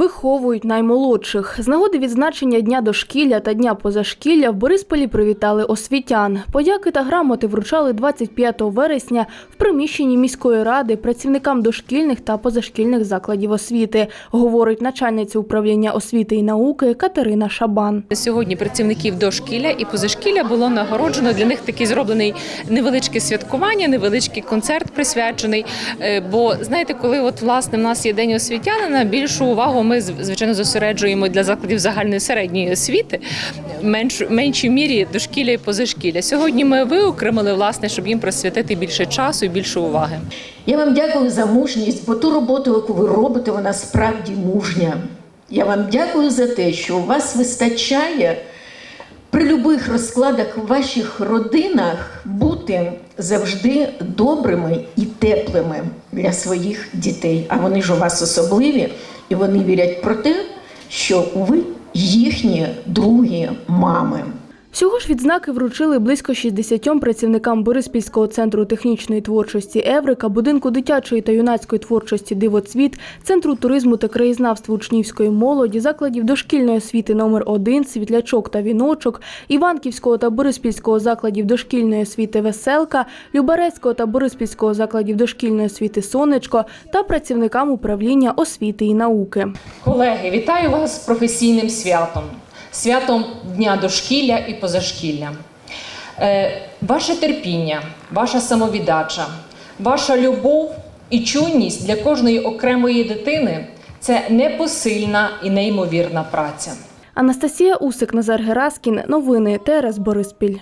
Виховують наймолодших. З нагоди відзначення Дня дошкілля та Дня позашкілля в Борисполі привітали освітян. Подяки та грамоти вручали 25 вересня в приміщенні міської ради працівникам дошкільних та позашкільних закладів освіти, говорить начальниця управління освіти і науки Катерина Шабан. Сьогодні працівників дошкілля і позашкілля було нагороджено. Для них такий зроблений невеличке святкування, невеличкий концерт присвячений. Е, Бо знаєте, коли от власне в нас є день освітянина, більшу увагу ми звичайно зосереджуємо для закладів загальної середньої освіти, менш меншій мірі дошкілля і позашкілля. Сьогодні ми виокремили власне, щоб їм присвятити більше часу і більше уваги. Я вам дякую за мужність, бо ту роботу, яку ви робите, вона справді мужня. Я вам дякую за те, що у вас вистачає при будь-яких розкладах в ваших родинах бути завжди добрими і теплими для своїх дітей. А вони ж у вас особливі, і вони вірять про те, що ви їхні другі мами. Всього ж відзнаки вручили близько 60 працівникам Бориспільського центру технічної творчості Еврика, будинку дитячої та юнацької творчості Дивоцвіт, центру туризму та краєзнавства учнівської молоді, закладів дошкільної освіти номер 1 Світлячок та Віночок, Іванківського та Бориспільського закладів дошкільної освіти Веселка, Любарецького та Бориспільського закладів дошкільної освіти Сонечко та працівникам управління освіти і науки. Колеги, вітаю вас з професійним святом, святом Дня дошкілля і позашкілля. Е, Ваше терпіння, ваша самовіддача, ваша любов і чуйність для кожної окремої дитини це непосильна і неймовірна праця. Анастасія Усик, Назар Гераскін. Новини ТРС Бориспіль.